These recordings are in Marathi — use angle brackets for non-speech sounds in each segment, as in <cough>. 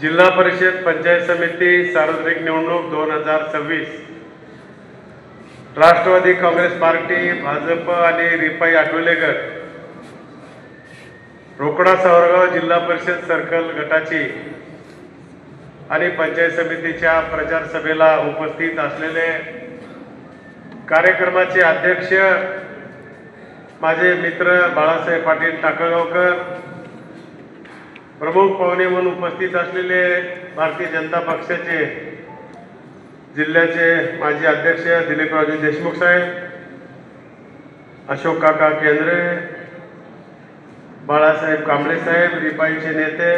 जिल्हा परिषद पंचायत समिती सार्वत्रिक निवडणूक दोन हजार सव्वीस. राष्ट्रवादी काँग्रेस पार्टी भाजप आणि रिपाई आठवलेकर. रोकडा सावरगाव जिल्हा परिषद सर्कल गटाची आणि पंचायत समितीच्या प्रचार सभेला उपस्थित असलेले कार्यक्रमाचे अध्यक्ष माझे मित्र बाळासाहेब पाटील टाकळगावकर प्रमुख पाहुणे म्हणून उपस्थित असलेले भारतीय जनता पक्षाचे जिल्ह्याचे माजी अध्यक्ष दिलीपरावजी देशमुख साहेब अशोक काका केंद्रे बाळासाहेब कांबळे साहेब रिपाईचे नेते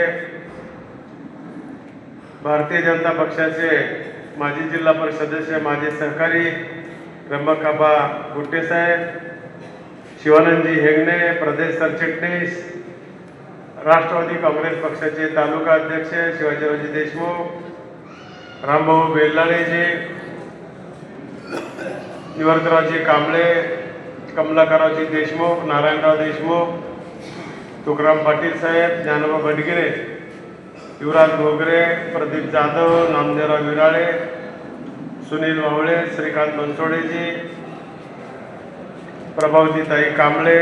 भारतीय जनता पक्षाचे माजी जिल्हा परिषद सदस्य माजी सहकारी रंबकाबा गुट्टे साहेब शिवानंदजी हेगणे प्रदेश सरचिटणीस राष्ट्रवादी काँग्रेस पक्षाचे तालुका अध्यक्ष शिवाजीरावजी देशमुख रामभाऊ बेल्लाळेजी निवर्तरावजी कांबळे कमलाकरावजी देशमुख नारायणराव देशमुख तुकाराम पाटील साहेब ज्ञानोबा भटगिरे युवराज घोगरे प्रदीप जाधव नामदेवराव विराळे सुनील वावळे श्रीकांत बनसोडेजी प्रभावतीताई कांबळे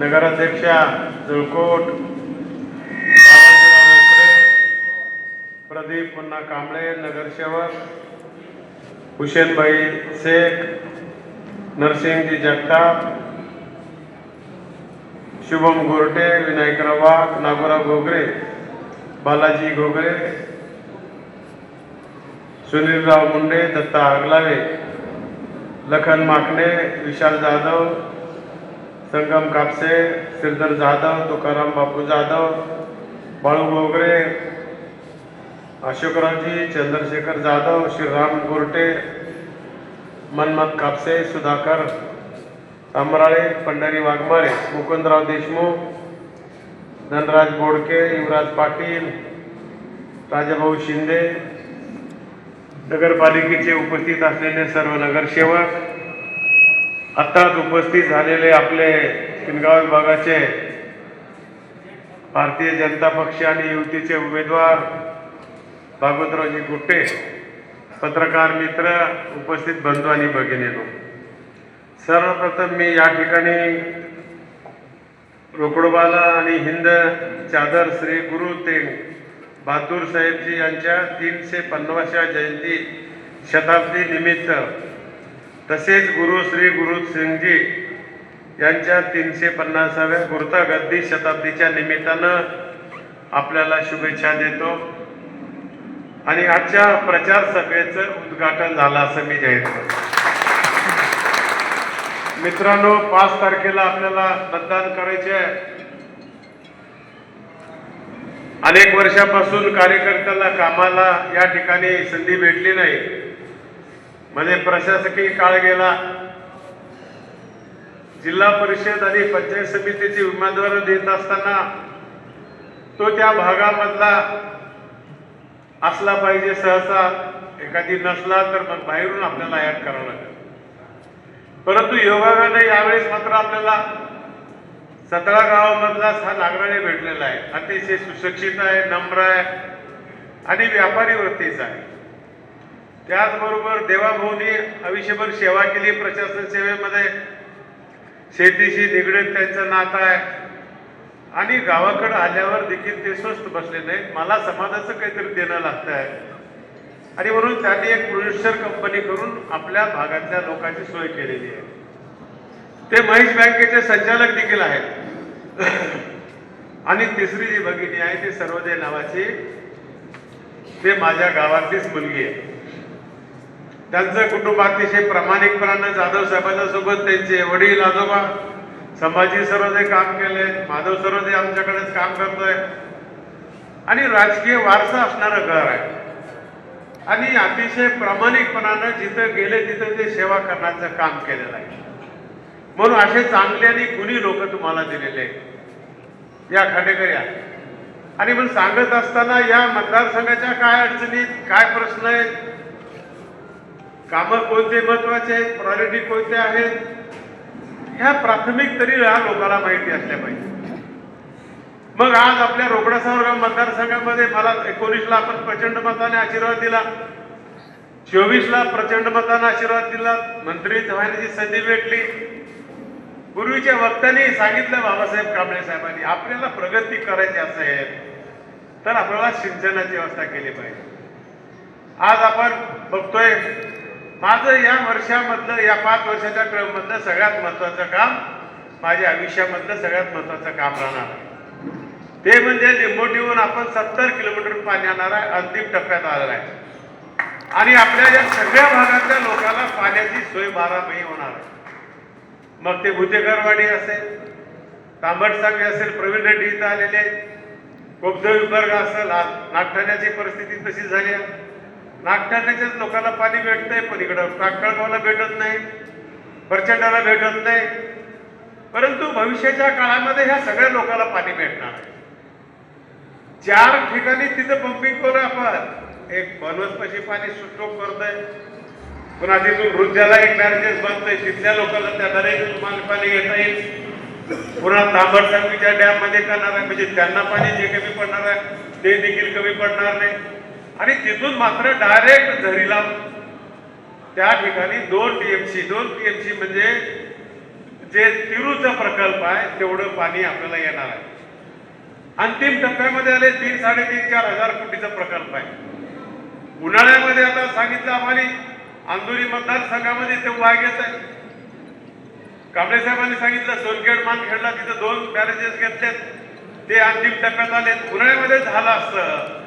नगराध्यक्षा जळकोट प्रदीप पुन्हा कांबळे नगरसेवक हुसेनबाई शेख नरसिंहजी जगताप शुभम गोरटे विनायकराव वाघ नागोराव घोगरे बालाजी घोगरे सुनीलराव मुंडे दत्ता आगलावे लखन माकणे विशाल जाधव संगम कापसे श्रीधर जाधव तुकाराम बापू जाधव बाळू घोगरे अशोकरावजी चंद्रशेखर जाधव श्रीराम गोरटे मनमत कापसे सुधाकर तांबराळे पंढरी वाघमारे मुकुंदराव देशमुख धनराज बोडके युवराज पाटील राजाभाऊ शिंदे नगरपालिकेचे उपस्थित असलेले सर्व नगरसेवक आत्ताच उपस्थित झालेले आपले किनगाव विभागाचे भारतीय जनता पक्ष आणि युतीचे उमेदवार भागवतरावजी गुट्टे पत्रकार मित्र उपस्थित बंधू आणि भगिनीनो. सर्वप्रथम मी या ठिकाणी रोकडोबाला आणि हिंद चादर श्री गुरु तेग बहादूर साहेबजी यांच्या तीनशे पन्नासव्या जयंती शताब्दी निमित्त तसेच गुरु श्री गुरु सिंगजी यांच्या तीनशे पन्नासाव्या गुरुता गद्दी शताब्दीच्या निमित्तानं आपल्याला शुभेच्छा देतो. आणि आजच्या प्रचार सभेचं उद्घाटन झालं असं मी जाहीर करतो. मित्रांनो पाच तारखेला आपल्याला मतदान करायचे आहे. अनेक वर्षापासून कार्यकर्त्याला कामाला या ठिकाणी संधी भेटली नाही. मध्ये प्रशासकीय काळ गेला. जिल्हा परिषद आणि पंचायत समितीची उमेदवार देत असताना तो त्या भागामधला असला पाहिजे सहसा. एखादी नसला तर मग बाहेरून आपल्याला ऍड करावं लागेल. परंतु योगायोगाने यावेळेस मात्र आपल्याला सतरा गावामधला हा नागराणे भेटलेला आहे. अतिशय सुशिक्षित आहे नम्र आहे आणि व्यापारी वृत्तीचा आहे. त्याचबरोबर देवाभाऊनी आयुष्यभर सेवा केली प्रशासन सेवेमध्ये. शेतीशी निगडीत त्यांचं नातं आहे. आणि गावाकडं आल्यावर देखील ते स्वस्थ बसले नाहीत. मला समाजाचं काहीतरी देणं लागतं आहे. आणि म्हणून त्यांनी एक प्रोड्युसर कंपनी करून आपल्या भागातल्या लोकांची सोय केलेली आहे. ते महेश बँकेचे संचालक देखील आहेत. आणि तिसरी जी भगिनी आहे ती सर्वोदय नावाची. ते माझ्या गावातलीच मुलगी आहे. त्यांचं कुटुंब अतिशय प्रामाणिकपणानं जाधव साहेबांच्या सोबत त्यांचे वडील आजोबा संभाजी सरोदे काम केले माधव सरोदे आमच्याकडेच काम करतोय. आणि राजकीय वारसा असणारं घर आहे. आणि अतिशय प्रामाणिकपणानं जिथं गेले तिथं ते सेवा करण्याचं काम केलेलं आहे. म्हणून असे चांगले आणि गुणी लोक तुम्हाला दिलेले आहेत. या आणि म्हणून सांगत असताना या मतदारसंघाच्या काय अडचणीत काय प्रश्न आहेत? कामं कोणते महत्त्वाचे आहेत? प्रायोरिटी कोणते आहेत? ह्या प्राथमिक तरी या लोकांना माहिती असल्या पाहिजे. मग आज आपल्या रोकडा सावरगाव मतदारसंघामध्ये मला एकोणीसला आपण प्रचंड मताने आशीर्वाद दिला. चोवीसला प्रचंड मताने आशीर्वाद दिला. मंत्री व्हायची संधी भेटली. पूर्वीच्या वक्त्यांनी सांगितलं बाबासाहेब कांबळे साहेबांनी आपल्याला प्रगती करायची असेल तर आपल्याला सिंचनाची व्यवस्था केली पाहिजे. आज आपण बघतोय माझं या वर्षामधलं या पाच वर्षाच्या क्रममधलं सगळ्यात महत्वाचं काम माझ्या आयुष्यामधलं सगळ्यात महत्वाचं काम राहणार आहे. ते म्हणजे लिंबोटीहून आपण सत्तर किलोमीटर पाणी आणणार आहे अंतिम टप्प्यात आलेला आहे. आणि आपल्या या सगळ्या भागातल्या लोकांना पाण्याची सोय बारा महिने होणार आहे. मग ते भुतेकरवाडी असेल तांबटसांगे असेल प्रवीण रेड्डी इथं आलेले कोपद विभाग असेल नागठाण्याची परिस्थिती तशी झाली आहे. नागठाण्याच्याच लोकांना पाणी भेटतंय पण इकडं टाकळगावला भेटत नाही. प्रचंडाला भेटत नाही. परंतु भविष्याच्या काळामध्ये ह्या सगळ्या लोकांना पाणी भेटणार आहे. चार ठिकाणी तिथं पंपिंग करू आपण. एक बनवसपाशी पाणी सुटोक करतोय. पुन्हा तिथून वृद्धाला एक बॅरेजेस बनतोय. तिथल्या लोकांना त्या दरेतून पाणी घेता येईल. पुन्हा तांबडसांगीच्या डॅममध्ये करणार आहे. म्हणजे त्यांना पाणी जे कमी पडणार आहे ते देखील कमी पडणार नाही. आणि तिथून मात्र डायरेक्ट झरीला. त्या ठिकाणी दोन टीएमसी दोन टीएमसी म्हणजे जे तिरूचा प्रकल्प आहे तेवढं पाणी आपल्याला येणार आहे. अंतिम टप्प्यामध्ये आले तीन साडेतीन चार हजार कोटीचा प्रकल्प आहे. उन्हाळ्यामध्ये आता सांगितलं आम्हाला अंधुरी मतदारसंघामध्ये ते वाघ येत आहे. कांबळे साहेबांनी सांगितलं सोनखेड मानखेडला तिथं दोन बॅरेजेस घेतलेत. ते अंतिम टप्प्यात आले उन्हाळ्यामध्ये झालं असतं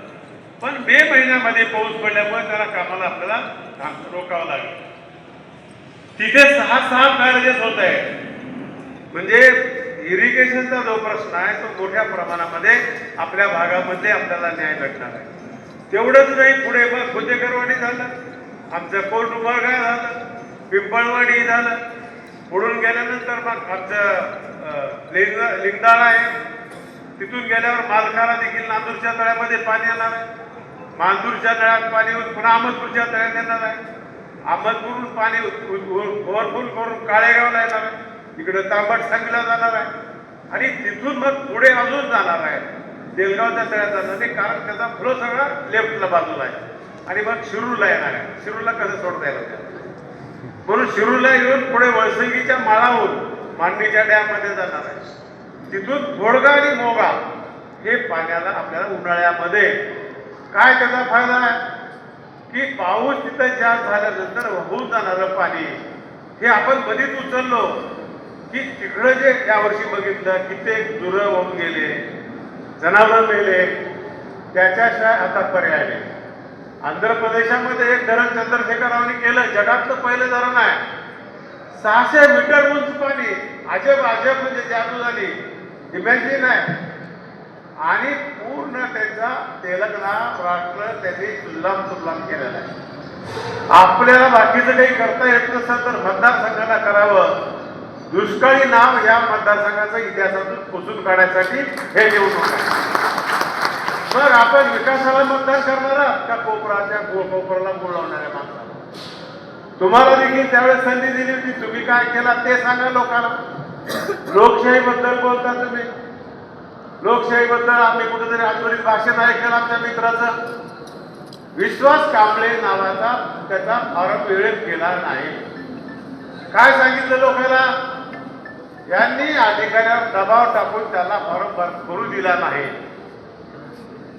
पण मे महिन्यामध्ये पाऊस पडल्यामुळे त्याला कामाला आपल्याला थांब- रोकावं लागेल. तिथे सहा सहा मॅरेजेस होत आहे म्हणजे इरिगेशनचा जो प्रश्न आहे तो मोठ्या प्रमाणामध्ये आपल्या भागामध्ये आपल्याला न्याय भेटणार आहे. तेवढंच नाही पुढे मग खुदेकरवाडी झालं आमचं कोर्ट उमरगा झालं पिंपळवाडी झालं. पुढून गेल्यानंतर मग आमचं लिंग लिंगदाळा आहे. तिथून गेल्यावर मालकाला देखील नांदूरच्या तळ्यामध्ये पाणी येणार आहे मांजूरच्या तळ्यात पाणी येऊन पुन्हा अहमदपूरच्या तळ्यात येणार आहे. अहमदपूरहून पाणी ओव्हरफुल करून काळेगावला येणार आहे. इकडं तांबट सांगला जाणार आहे. आणि तिथून मग पुढे अजून जाणार आहे. देलगावच्या तळ्यात जाणार नाही कारण त्याचा फ्लो सगळा लेफ्टला बाजूला आहे. आणि मग शिरूरला येणार आहे. शिरूरला कसं सोडता येणार म्हणून शिरूरला येऊन पुढे वळसंगीच्या माळाहून मांडणीच्या डॅममध्ये जाणार आहे. तिथून थोडगा आणि मोगा हे पाण्याला आपल्याला उन्हाळ्यामध्ये काय त्याचा फायदा आहे? की पाऊस तिथं जास्त झाल्यानंतर वाहून जाणारं पाणी हे आपण कधीच उचललो की तिकडं जे यावर्षी बघितलं कित्येक जुरं होऊन गेले जनावरं मेले त्याच्याशिवाय आता पर्याय नाही. आंध्र प्रदेशामध्ये एक धरण चंद्रशेखररावनी केलं जगातलं पहिलं धरण आहे. सहाशे मीटर उंच पाणी अजब अजब म्हणजे जादू झाली. इमॅजिन आहे. आणि पूर्ण त्यांचा तेलंगणा राष्ट्र त्यांनी सुल्लाम सुल्लाम केलेला आहे. आपल्याला बाकीचं काही करता येत नसेल तर मतदारसंघाला करावं. दुष्काळी नाव या मतदारसंघाचं इतिहासातून पुसून काढण्यासाठी हे निवडणूक आहे मग आपण विकासाला मतदान करणार आहात का कोपराच्या गो कोपराला बोलवणाऱ्या माणसाला? तुम्हाला देखील त्यावेळेस संधी दिली होती. तुम्ही काय केला ते सांगा लोकांना. लोकशाही बद्दल बोलता तुम्ही. लोकशाहीबद्दल आम्ही कुठेतरी आंदोलित भाषण ऐकलं आमच्या मित्राचं. विश्वास कांबळे नावाचा त्याचा फॉर्म वेळेत केला नाही. काय सांगितलं लोकांना यांनी अधिकाऱ्यावर दबाव टाकून त्याला फॉर्म भर- भरू दिला नाही.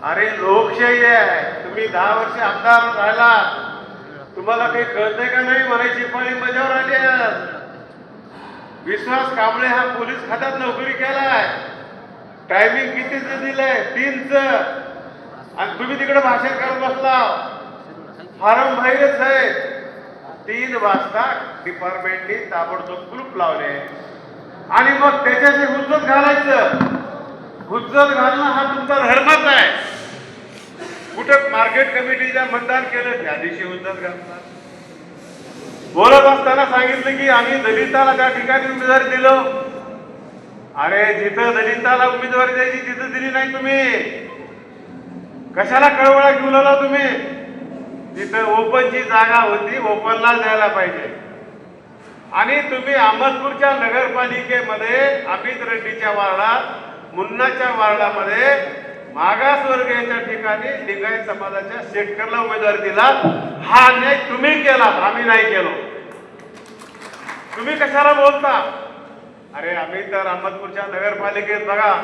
अरे लोकशाही आहे. तुम्ही दहा वर्ष आमदार राहिला तुम्हाला काही कळतंय का नाही? म्हणायची पाळी मजावर आली विश्वास कांबळे हा पोलीस खात्यात नोकरी केलाय. टायमिंग कितीच दिलंय? तीनच. आणि तुम्ही तिकडे भाषण करत बसला फारम बाहेरच आहे. तीन वाजता डिपार्टमेंटने ताबडतोब ग्रुप लावले. आणि मग त्याच्याशी हुज्जत घालायचं. हुज्जत घालणं हा तुमचा धर्मच आहे. कुठं मार्केट कमिटीच्या मतदान केलं त्या दिवशी हुज्जत घालतात. बोलत असताना सांगितलं की आम्ही दलिताला त्या ठिकाणी उमेदवारी दिलो. अरे जिथं दलिताला उमेदवारी द्यायची तिथं दिली नाही तुम्ही. कशाला कळवळा घेऊन आला तुम्ही? जिथं ओपनची जागा होती ओपनला द्यायला पाहिजे. आणि तुम्ही अहमदपूरच्या नगरपालिकेमध्ये अमित रेड्डीच्या वार्डात मुन्नाच्या वार्डामध्ये मागासवर्गीयाच्या ठिकाणी लिंगायत समाजाच्या शेतकऱ्याला उमेदवार दिला. हा अन्याय तुम्ही केला आम्ही नाही केलो. तुम्ही कशाला बोलता? अरे आम्ही तर अहमदपूरच्या नगरपालिकेत बघा.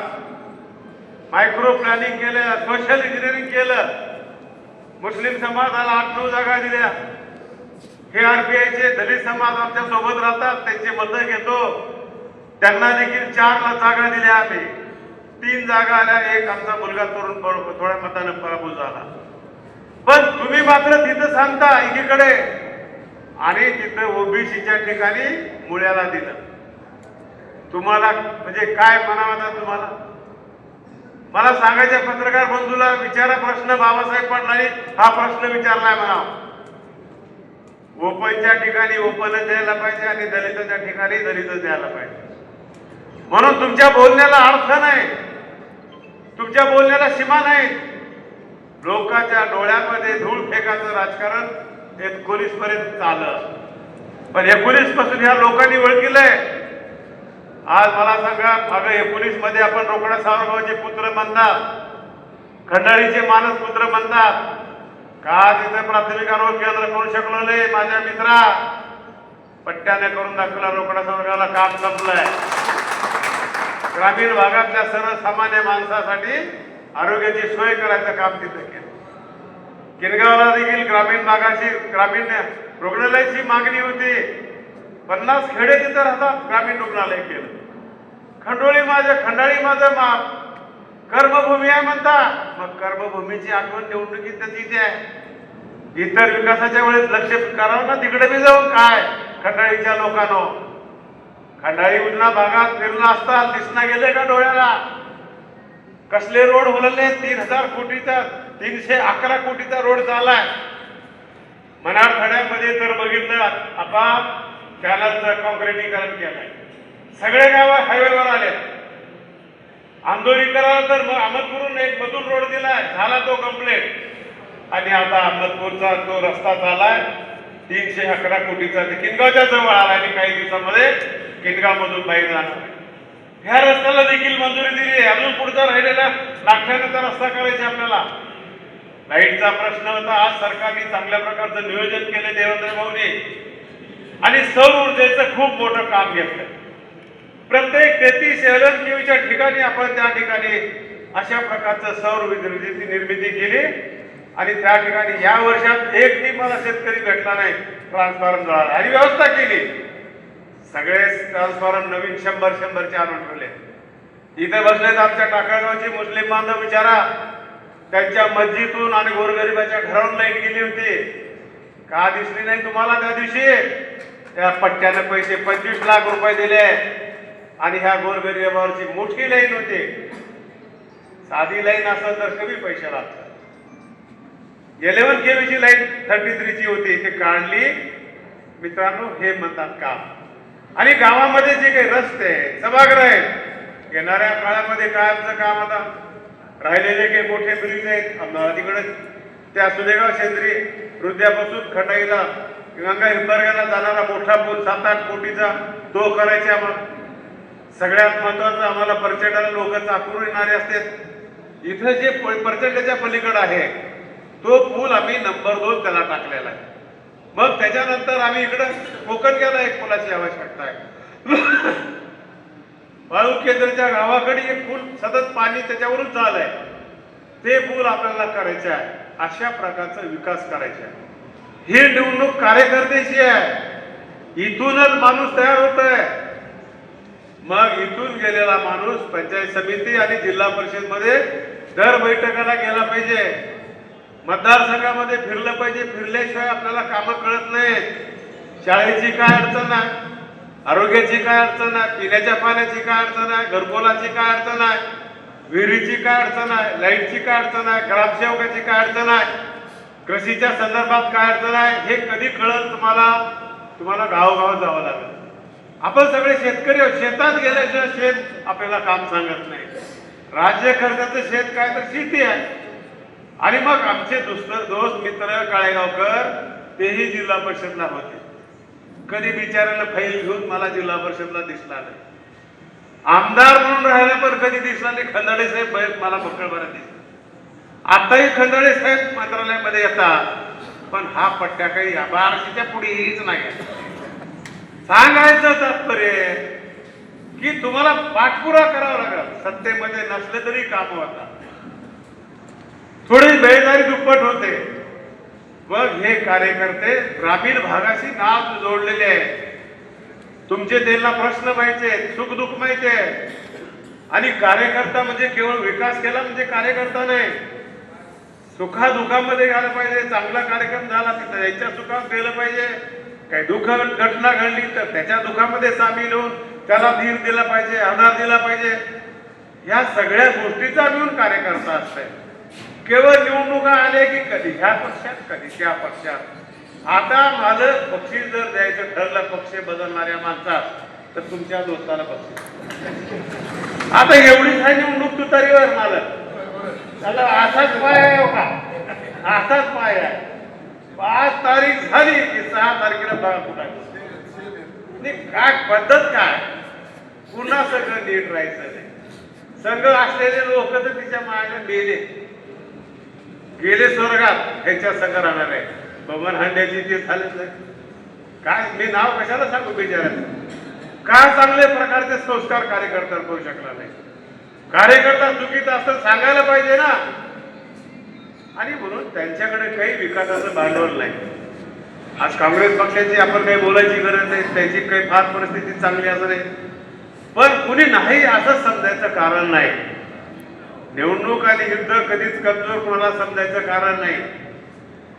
मायक्रो प्लॅनिंग केलं सोशल इंजिनिअरिंग केलं. मुस्लिम समाजाला आठ नऊ जागा दिल्या. हे आरपीआयचे दलित समाज आमच्यासोबत राहतात त्यांची मतं घेतो. त्यांना देखील चार जागा दिल्या आम्ही. तीन जागा आल्या एक आमचा मुलगा तरुण थोड्या मतानं पराभूत झाला. पण तुम्ही मात्र तिथं सांगता एकीकडे. आणि तिथं ओबीसीच्या ठिकाणी मुळ्याला दिलं. तुम्हाला म्हणजे काय म्हणावं तुम्हाला? मला सांगायच्या पत्रकार बंधूला विचारा प्रश्न बाबासाहेब पाटलांनी हा प्रश्न विचारलाय म्हणा ओपनच्या ठिकाणी ओपनच द्यायला पाहिजे आणि दलिताच्या ठिकाणी दलितच द्यायला पाहिजे. म्हणून तुमच्या बोलण्याला अर्थ नाही. तुमच्या बोलण्याला सीमा नाही. लोकांच्या डोळ्यामध्ये धूळ फेकाचं राजकारण एकोणीस पर्यंत चाललं. पण एकोणीसपासून ह्या लोकांनी ओळखिलंय. आज मला सांगा अगं एकोणीसमध्ये आपण रोकडा सावरगावचे पुत्र म्हणतात. खंडाळीचे मानस पुत्र म्हणतात. का तिथे प्राथमिक आरोग्य केंद्र करू शकलो नाही माझ्या मित्रा? पट्ट्याने करून दाखवला रोकडा सावरगावला काम संपलंय. ग्रामीण भागातल्या सर्वसामान्य माणसासाठी आरोग्याची सोय करायचं काम तिथे केलं. किनगावला देखील ग्रामीण भागाची ग्रामीण रुग्णालयाची मागणी होती. पन्नास खेडे तिथं राहतात ग्रामीण रुग्णालय केलं. खंडोळी माझं खंडाळी माझं माप. कर्मभूमी आहे म्हणता. मग कर्मभूमीची आठवण निवडणुकीत तिथे आहे. इतर विकासाच्या वेळेस लक्ष करावं ना तिकडे बी जाऊन काय? खंडाळीच्या लोकांनो. खंडाळी उजना भागात फिरला असता दिसना गेले का डोळ्याला? कसले रोड होलले तीन हजार कोटीचा तीनशे अकरा कोटीचा रोड झालाय. मनार खड्यामध्ये तर बघितलं आपाप त्यालाच कॉन्क्रिटीकरण केलंय. सगळे गाव हायवेवर आले आंदोलीकराला तर मग एक मधून रोड दिलाय झाला तो कम्प्लेट आणि आता अहमदपूरचा तो रस्ता झालाय तीनशे अकरा कोटीचा किनगावच्या जवळ आला आणि काही दिवसामध्ये किनगाव मधून बाहेर जाणार ह्या रस्त्याला देखील मंजुरी दिली अजून पुढचा राहिलेला नागठाण्याचा रस्ता करायचा आपल्याला. लाईटचा प्रश्न होता. आज सरकारने चांगल्या प्रकारचं नियोजन केलं देवेंद्र भाऊने. आणि सौर ऊर्जेचं खूप मोठं काम घेतलं प्रत्येक तेहतीस एलन केवीच्या ठिकाणी आपण त्या ठिकाणी अशा प्रकारचं सौर विद्युतीची निर्मिती केली. आणि त्या ठिकाणी या वर्षात एक एकही मला शेतकरी भेटला नाही ट्रान्सफॉर्म जळाला आणि व्यवस्था केली. सगळे ट्रान्सफॉर्म नवीन शंभर शंभरचे आणून ठेवले. इथे बसलेत आमच्या टाकळगावचे मुस्लिम बांधव विचारा त्यांच्या मस्जिदून आणि गोरगरिबाच्या घरावून लाइट गेली होती. का दिसली नाही तुम्हाला त्या दिवशी? त्या पट्ट्याने पैसे पंचवीस लाख रुपये दिले. आणि ह्या गोरगरिबावरची मोठी लाईन होते साधी लाईन असेल तर कमी पैसे लागतात. इलेव्हन केवीची लाईन थर्टी थ्रीची होती ते काढली. मित्रांनो हे म्हणतात काम. आणि गावामध्ये जे काही रस्ते सभागृह आहेत येणाऱ्या काळामध्ये काय आमचं काम आता? राहिलेले काही मोठे ब्रिज आहेत अमरावतीकडे त्या सुदेगाव शेंद्री हृदयापासून खटाईला गंगा हिंबरग्याला जाणारा मोठा पूल सात आठ कोटीचा तो करायचा आम्हाला. सगळ्यात महत्वाचं आम्हाला पर्यटनाला लोक चाकरून येणारे असतात. इथं जे पर्यटकाच्या पलीकडे आहे तो पूल आम्ही नंबर दोन त्याला टाकलेला आहे. मग त्याच्यानंतर आम्ही इकडं कोकण एक पुलाची आवश्यकता आहे. <coughs> वाळू केंद्रच्या गावाकडे एक पूल सतत पाणी त्याच्यावरून चालय ते पूल आपल्याला करायचे आहे. अशा प्रकारचा विकास करायचा आहे. ही निवडणूक कार्यकर्त्याची आहे. इथूनच माणूस तयार होत आहे मग इथून गेलेला माणूस पंचायत समिती आणि जिल्हा परिषदमध्ये दर बैठकाला गेला पाहिजे. मतदारसंघामध्ये फिरलं पाहिजे. फिरल्याशिवाय आपल्याला कामं कळत नाहीत. शाळेची काय अडचण आहे? आरोग्याची काय अडचण आहे? पिण्याच्या पाण्याची काय अडचण आहे? घरपोलाची काय अडचण आहे? विहिरीची काय अडचण आहे? लाईटची काय अडचण आहे? ग्रामसेवकाची काय अडचण आहे? कृषीच्या संदर्भात काय अडचण आहे? हे कधी कळत तुम्हाला? तुम्हाला गावोगाव जावं लागेल. आपण सगळे शेतकरी आहोत. शेतात गेल्याशिवाय शेत आपल्याला काम सांगत नाही. राज्य खर्चाचं शेत काय तर शेती आहे. आणि मग आमचे दुसरं दोस्त मित्र काळेगावकर तेही जिल्हा परिषदला होते. कधी बिचारायला फैल घेऊन मला जिल्हा परिषदला दिसला नाही. आमदार म्हणून राहिल्यावर पण कधी दिसला नाही. खंदाडे साहेब मला बक्कळ बरं दिसत आताही खंदाडे साहेब मंत्रालयामध्ये येतात. पण हा पट्ट्या काही बाराशेच्या पुढे हीच नाही सांगायचं तात्पर्य की तुम्हाला पाठपुरा करावा लागला. सत्तेमध्ये नसले तरी काम होता. थोडी बेजारी दुप्पट होते. मग हे कार्यकर्ते ग्रामीण भागाशी नाव जोडलेले आहे तुमचे त्यांना प्रश्न माहिती सुख दुःख माहिती आहे. आणि कार्यकर्ता म्हणजे केवळ विकास केला म्हणजे कार्यकर्ता नाही. सुखा दुःखामध्ये गेला पाहिजे चांगला कार्यक्रम झाला तर याच्या सुखात गेलं पाहिजे. काही दुःख घटना घडली तर त्याच्या दुःखामध्ये सामील होऊन त्याला धीर दिला पाहिजे आधार दिला पाहिजे. या सगळ्या गोष्टीचा मिळून कार्यकर्ता असते. केवळ निवडणुका आले की कधी ह्या पक्षात कधी त्या पक्षात. आता मालक बक्षीस जर द्यायचं ठरलं पक्ष बदलणाऱ्या माणसात तर तुमच्या दोस्ताला बक्षीस आता एवढीच आहे निवडणूक तुतारीवर मालक. त्याला असाच पाय आहे हो का? असाच पाय आहे. पाच तारीख झाली की सहा तारखेला बघा कुठे काय पद्धत काय? पुन्हा सगळं नीट राहायचं नाही. संघ असलेले लोक तर तिच्यामागे गेले गेले स्वर्गात ह्याच्या संघ राहणार आहे. बबन हांड्याची ते झालेच नाही. काय? मी नाव कशाला सांगू बिचारायचं काय चांगले प्रकारचे संस्कार कार्यकर्ता करू शकला नाही. कार्यकर्ता चुकीचा असं सांगायला पाहिजे ना. आणि म्हणून त्यांच्याकडे काही विकासाचं भांडवल नाही. आज काँग्रेस पक्षाची आपण काही बोलायची गरज नाही त्याची काही फार परिस्थिती चांगली असं नाही पण कुणी नाही असं समजायचं कारण नाही. निवडणूक आणि युद्ध कधीच कमजोर कोणाला समजायचं कारण नाही.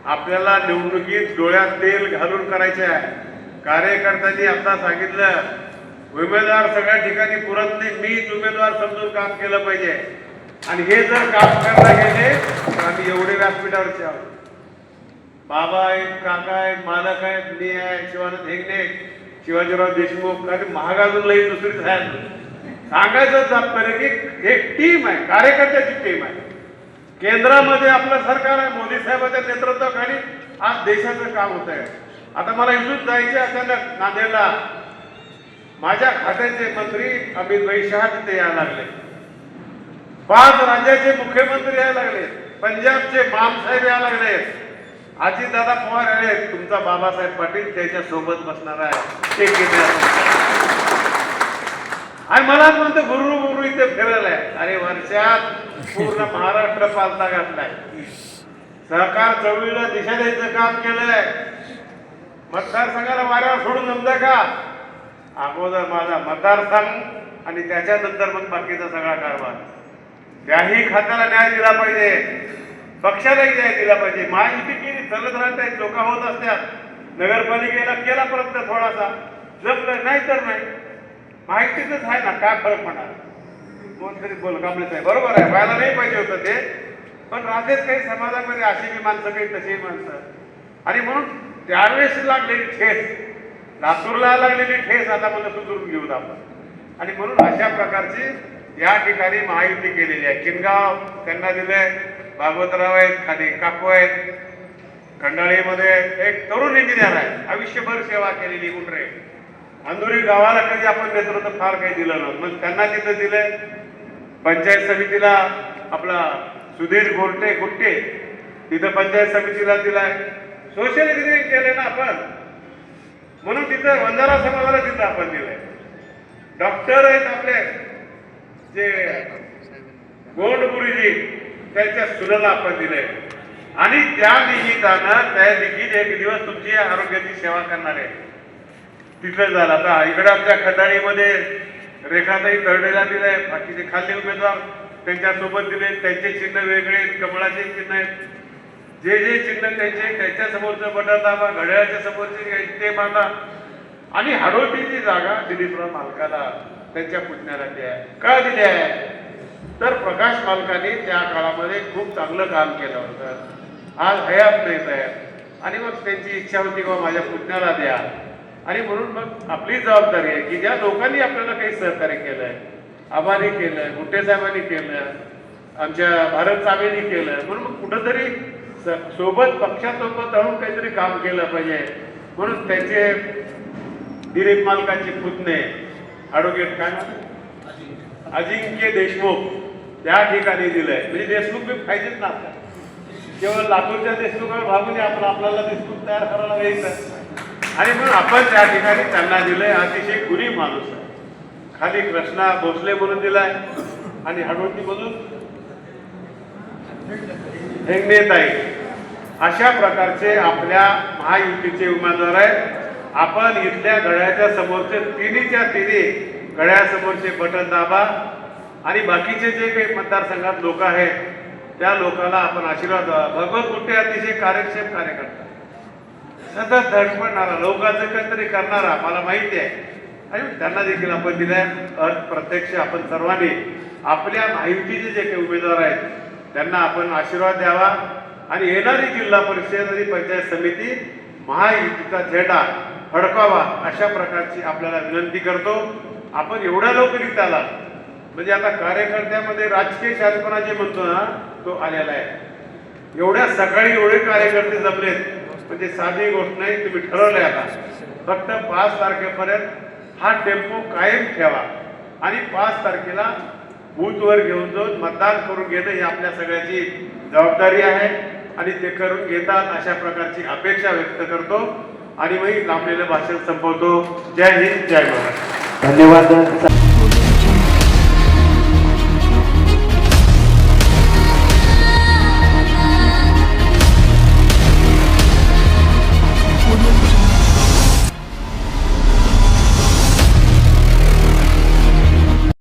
आपल्याला निवडणुकीत डोळ्यात तेल घालून करायचे आहे. कार्यकर्त्यांनी आता सांगितलं उमेदवार सगळ्या ठिकाणी पुरत नाही मीच उमेदवार समजून काम केलं पाहिजे. आणि हे जर काम करायला गेले तर आम्ही एवढे व्यासपीठावरचे आहोत. बाबा आहेत काका आहेत मालक आहेत मी आहे शिवानंद हेगणे शिवाजीराव देशमुख आणि महागाजून लई दुसरीच आहे सांगायचं तात्पर्य की एक टीम आहे कार्यकर्त्याची टीम आहे. केंद्रामध्ये आपलं सरकार आहे मोदी साहेबांच्या नेतृत्वाखाली आज देशाचं काम होत आहे आता मला इथून जायचे अचानक नांदेडला. माझ्या खात्याचे मंत्री अमित भाई शहा तिथे यायला लागले. पाच राज्याचे मुख्यमंत्री यायला लागले. पंजाबचे बामसाहेब यायला लागले. दादा पवार आले. तुमचा बाबासाहेब पाटील त्याच्या सोबत बसणार आहे. ते आणि मला म्हणतो गुरु गुरु इथे फिरायला आहे. अरे वर्षात पूर्ण महाराष्ट्र पालता घातलाय. सहकार चळवळीला दिशा द्यायचं काम केलंय. मतदारसंघाला वाऱ्यावर सोडून जमतं का? अगोदर माझा मतदारसंघ आणि त्याच्यानंतर मग बाकीचा सगळा कारभार. त्याही खात्याला न्याय दिला पाहिजे. पक्षालाही न्याय दिला पाहिजे. माहिती केली चालत राहत आहेत लोक होत असतात. नगरपालिकेला केला परत थोडासा. जमलं नाही तर नाही. माहितीच आहे ना काय फरक पडणार? कोणतरी बोल कांबळे साहेब. बरोबर आहे व्हायला नाही पाहिजे होतं ते. पण राहतेच काही समाजामध्ये अशी मी माणसं काही तशी माणसं. आणि म्हणून त्यावेळेस लागलेली ठेस. लातूरला लागलेली ठेस आता मला सुधरून घेऊन आपण आणि म्हणून अशा प्रकारची या ठिकाणी महायुती केलेली आहे. किनगाव त्यांना दिलंय. भागवतराव आहेत खाली काकू आहेत. खंडाळीमध्ये एक तरुण इंजिनियर आहे. आयुष्यभर सेवा केलेली उठरे अंधुरी गावाला कधी आपण नेतृत्व फार काही दिलं नव्हतं मग त्यांना तिथं दिलंय. पंचायत समितीला आपला सुधीर गोरटे गुट्टे तिथं पंचायत समितीला दिलाय. सोशल इंजिनिअरिंग केलंय ना आपण. म्हणून तिथं वंजारा समाजाला तिथं आपण दिलंय. डॉक्टर आहेत आपले. जे गोंडपुरीजी त्यांच्या सुनाला आपण दिले आणि त्या निमित्तानं त्या देखील एक दिवस तुमची आरोग्याची सेवा करणार. आहे तिथलं झालं. आता इकडे आमच्या खंडाळीमध्ये रेखाताई तरडेला दिलंय. बाकीचे खाल्ले उमेदवार त्यांच्यासोबत दिले त्यांचे चिन्ह वेगळे आहेत, कमळाचे चिन्ह आहेत. जे जे चिन्ह त्यांचे त्यांच्या समोरचं बटन दाबा घड्याळाच्या समोरचे ते बांधा आणि हडोटीची जागा दिलीपराव मालकाला. त्यांच्या पुतण्याला दिली आहे. का दिली आहे? तर प्रकाश मालकाने त्या काळामध्ये खूप चांगलं काम केलं होतं. आज हयात नाही आहे. आणि मग त्यांची इच्छा होती किंवा बा माझ्या पुतण्याला द्या. आणि म्हणून मग आपली जबाबदारी आहे की ज्या लोकांनी आपल्याला काही सहकार्य केलंय आबानी केलं गुट्टे साहेबांनी केलं आमच्या भारत साहेबांनी केलं म्हणून मग कुठंतरी स- सोबत पक्षासोबत राहून काहीतरी काम केलं पाहिजे. म्हणून त्यांचे दिलीप मालकांचे पुतणे ॲडव्होकेट काय अजिंक्य देशमुख. त्या ठिकाणी दिलंय. म्हणजे देशमुख बी पाहिजेच ना आपल्याला. केवळ लातूरच्या देशमुखावर भागून आपण आपल्याला देशमुख तयार करायला यायचं. आणि मग आपण त्या ठिकाणी त्यांना दिलंय अतिशय गुणी माणूस आहे. खाली कृष्णा भोसले म्हणून दिलाय. आणि हडवटी मधून हेंगणेताई. अशा प्रकारचे आपल्या महायुतीचे उमेदवार आहेत. आपण इथल्या घड्याच्या समोरचे तिन्हीच्या तिन्ही घड्यासमोरचे बटन दाबा. आणि बाकीचे जे काही मतदारसंघात लोक आहेत त्या लोकांना आपण आशीर्वाद द्यावा. भगवत कुठे अतिशय कार्यक्षम कार्यकर्ता. सतत धडपडणारा लोकांचं काहीतरी करणारा मला माहिती आहे. आणि त्यांना देखील आपण दिलाय. अर्थ प्रत्यक्ष आपण सर्वांनी आपल्या माहितीचे जे काही उमेदवार आहेत त्यांना आपण आशीर्वाद द्यावा. आणि येणारी जिल्हा परिषद आणि पंचायत समिती महायुतीचा झेंडा अडकावा अशा प्रकारची आपल्याला विनंती करतो. आपण एवढ्या लवकर आला म्हणजे आता कार्यकर्त्यामध्ये राजकीय शांतपणा जे म्हणतो ना तो आलेला आहे. एवढ्या सकाळी एवढे कार्यकर्ते जमलेत. म्हणजे साधी गोष्ट नाही तुम्ही ठरवलंय आता. फक्त पाच तारखेपर्यंत हा टेम्पो कायम ठेवा. आणि पाच तारखेला बूथवर घेऊन जाऊन मतदान करून घेणं ही आपल्या सगळ्याची जबाबदारी आहे. आणि ते करून घेतात अशा प्रकारची अपेक्षा व्यक्त करतो. आणि मग लांबलेलं भाषण संपवतो. जय हिंद जय महाराष्ट्र धन्यवाद